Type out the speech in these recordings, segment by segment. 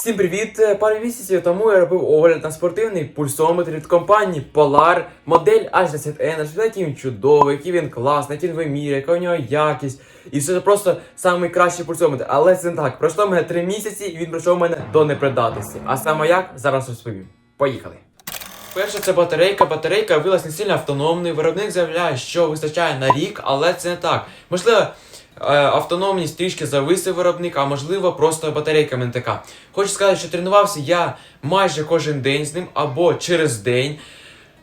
Всім привіт! Е, Пару місяців тому я робив огляд на спортивний пульсометр від компанії Polar, модель H10N. Розповідає, який він чудовий, який він класний, який він вимірює, яка у нього якість. І все це просто найкращий пульсометр. Але це не так. Пройшло мене 3 місяці і він пройшов мене до непридатності. А саме як зараз розповім. Поїхали! Перше, це батарейка. Батарейка виявилась не сильно автономною. Виробник заявляє, що вистачає на рік, але це не так. Можливо, автономність трішки зависив виробник, а можливо, просто батарейка така. Хочу сказати, що тренувався я майже кожен день з ним або через день.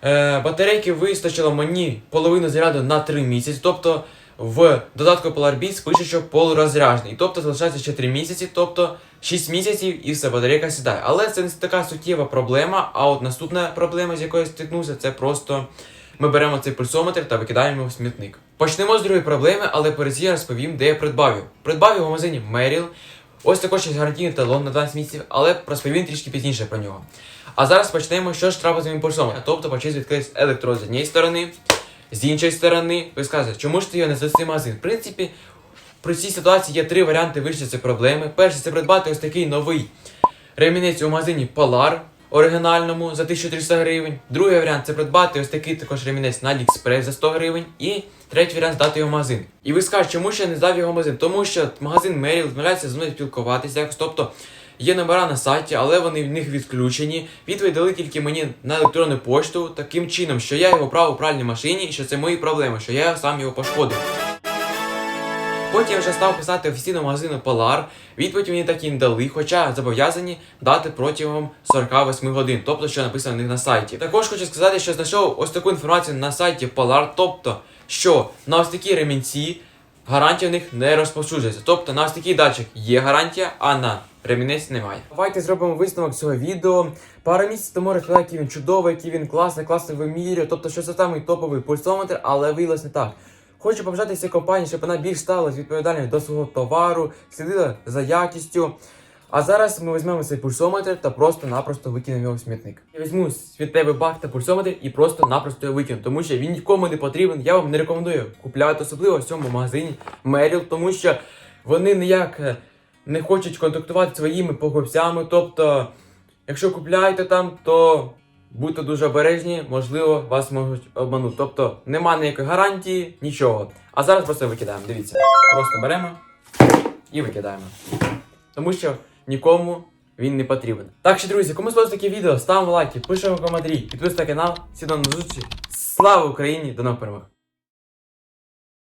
Е, батарейки вистачило мені половину заряду на 3 місяці. Тобто в додатку PolarBeats пише, що полурозряджений. Тобто залишається ще 3 місяці, тобто 6 місяців і все, батарейка сідає. Але це не така суттєва проблема. А от наступна проблема, з якою стикнувся, це просто ми беремо цей пульсометр та викидаємо в смітник. Почнемо з другої проблеми, але перед цим я розповім, де я придбав його. Придбав його в магазині Merrill. Ось також є гарантійний талон на 12 місяців, але розповім трішки пізніше про нього. А зараз почнемо, що ж треба з моїм пульсометром. Тобто почати відкрити електрод з однієї сторони, з іншої сторони. Ви скажете, чому ж ти його не за цей магазин? В принципі, при цій ситуації є три варіанти вирішити ці проблеми. Перший це придбати ось такий новий ремінець у магазині Polar оригінальному за 1300 гривень. Другий варіант це придбати ось такий також ремінець на AliExpress за 100 гривень. І третій варіант здати його в магазин. І ви скажете, чому ще не здав його в магазин? Тому що магазин Merrill відмовляється з мною спілкуватися якось. Тобто є номера на сайті, але вони в них відключені. Відповідь дали тільки мені на електронну пошту таким чином, що я його брав у пральній машині і що це мої проблеми, що я сам його пошкодив. Потім я вже став писати офіційному магазину Polar. Відповідь мені так і не дали, хоча зобов'язані дати протягом 48 годин, тобто що написано в них на сайті. Також хочу сказати, що знайшов ось таку інформацію на сайті Polar, тобто що на ось такі ремінці гарантія в них не розповсюджується. Тобто на ось такий датчик є гарантія, а на ремінець немає. Давайте зробимо висновок цього відео. Пару місяців тому розповідав, який він чудовий, який він класний, класно вимірює, тобто що це самий топовий пульсометр, але виявилось не так. Хочу побажати цій компанії, щоб вона більш ставилась відповідальною до свого товару, слідила за якістю. А зараз ми візьмемо цей пульсометр та просто-напросто викинемо його в смітник. Я візьму світовий бак та пульсометр і просто-напросто його викину, тому що він нікому не потрібен. Я вам не рекомендую купляти, особливо в цьому магазині Merrill, тому що вони ніяк е, не хочуть контактувати своїми покупцями. Тобто, якщо купляєте там, то будьте дуже обережні, можливо, вас можуть обманути. Тобто нема ніякої гарантії, нічого. А зараз просто викидаємо. Дивіться, просто беремо і викидаємо. Тому що нікому він не потрібен. Так що, друзі, кому сподобалось таке відео, ставимо лайки, пишемо коментарі, підписуйтесь на канал. Всі до зустрічі. Слава Україні! До нових перемог!